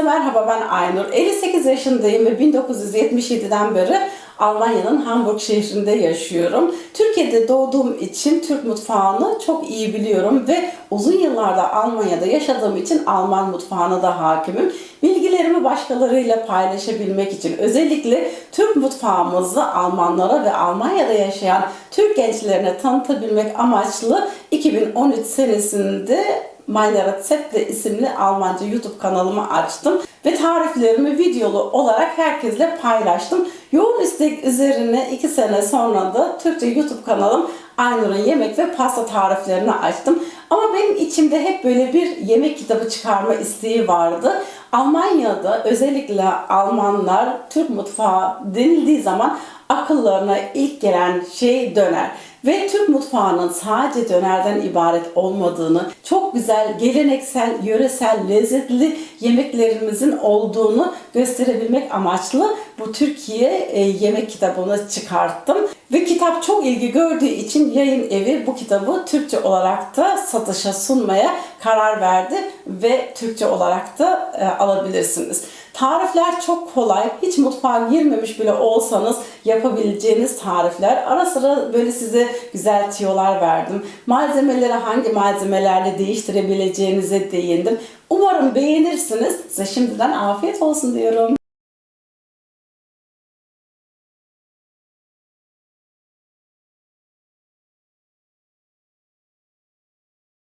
Herkese merhaba ben Aynur. 58 yaşındayım ve 1977'den beri Almanya'nın Hamburg şehrinde yaşıyorum. Türkiye'de doğduğum için Türk mutfağını çok iyi biliyorum ve uzun yıllarda Almanya'da yaşadığım için Alman mutfağına da hakimim. Bilgilerimi başkalarıyla paylaşabilmek için özellikle Türk mutfağımızı Almanlara ve Almanya'da yaşayan Türk gençlerine tanıtabilmek amaçlı 2013 senesinde Meine Rezepte isimli Almanca YouTube kanalımı açtım ve tariflerimi videolu olarak herkesle paylaştım. Yoğun istek üzerine 2 sene sonra da Türkçe YouTube kanalım Aynur'un yemek ve pasta tariflerini açtım. Ama benim içimde hep böyle bir yemek kitabı çıkarma isteği vardı. Almanya'da özellikle Almanlar Türk mutfağı denildiği zaman akıllarına ilk gelen şey döner. Ve Türk mutfağının sadece dönerden ibaret olmadığını, çok güzel, geleneksel, yöresel, lezzetli yemeklerimizin olduğunu gösterebilmek amaçlı bu Türkiye e, yemek kitabını çıkarttım. Ve kitap çok ilgi gördüğü için yayın evi bu kitabı Türkçe olarak da satışa sunmaya karar verdi ve Türkçe olarak da e, alabilirsiniz. Tarifler çok kolay. Hiç mutfağa girmemiş bile olsanız yapabileceğiniz tarifler. Ara sıra böyle size güzel tiyolar verdim. Malzemeleri hangi malzemelerle değiştirebileceğinize değindim. Umarım beğenirsiniz. Size şimdiden afiyet olsun diyorum.